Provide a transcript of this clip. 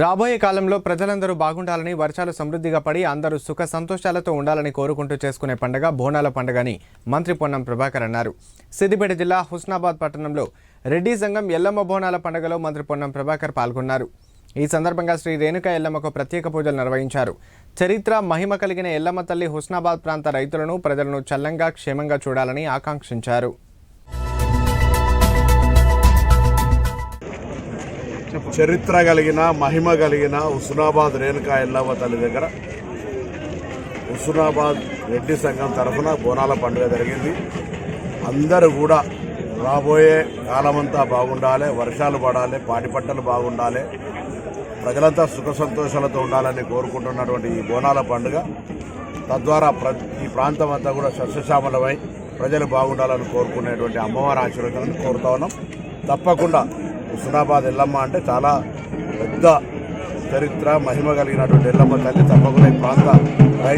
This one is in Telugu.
రాబోయే కాలంలో ప్రజలందరూ బాగుండాలని వర్షాలు సమృద్ధిగా పడి అందరూ సుఖ సంతోషాలతో ఉండాలని కోరుకుంటూ చేసుకునే పండుగ బోనాల పండుగని మంత్రి పొన్నం ప్రభాకర్ అన్నారు. సిద్దిపేట జిల్లా హుస్నాబాద్ పట్టణంలో రెడ్డి సంఘం ఎల్లమ్మ బోనాల పండుగలో మంత్రి పొన్నం ప్రభాకర్ పాల్గొన్నారు. ఈ సందర్భంగా శ్రీ రేణుక ఎల్లమ్మకు ప్రత్యేక పూజలు నిర్వహించారు. చరిత్ర మహిమ కలిగిన ఎల్లమ్మ తల్లి హుస్నాబాద్ ప్రాంత రైతులను ప్రజలను చల్లంగా క్షేమంగా చూడాలని ఆకాంక్షించారు. చరిత్ర కలిగిన మహిమ కలిగిన హుస్నాబాద్ రేణుకా ఎల్లవ తల్లి దగ్గర. హుస్నాబాద్ రెడ్డి సంఘం తరఫున బోనాల పండుగ జరిగింది. అందరూ కూడా రాబోయే కాలమంతా బాగుండాలి వర్షాలు పడాలి పాడి పంటలు బాగుండాలి ప్రజలంతా సుఖ సంతోషాలతో ఉండాలని కోరుకుంటున్నటువంటి ఈ బోనాల పండుగ. తద్వారా ప్ర ఈ ప్రాంతం అంతా కూడా సస్యశ్యామలమై ప్రజలు బాగుండాలని కోరుకునేటువంటి అమ్మవారి ఆశీర్వాదాలను కోరుతా ఉన్నాం. తప్పకుండా హుస్నాబాద్ ఎల్లమ్మ అంటే చాలా పెద్ద చరిత్ర మహిమ కలిగినటువంటి ఎల్లమ్మ తల్లి. తప్పకుండా ఈ ప్రాంత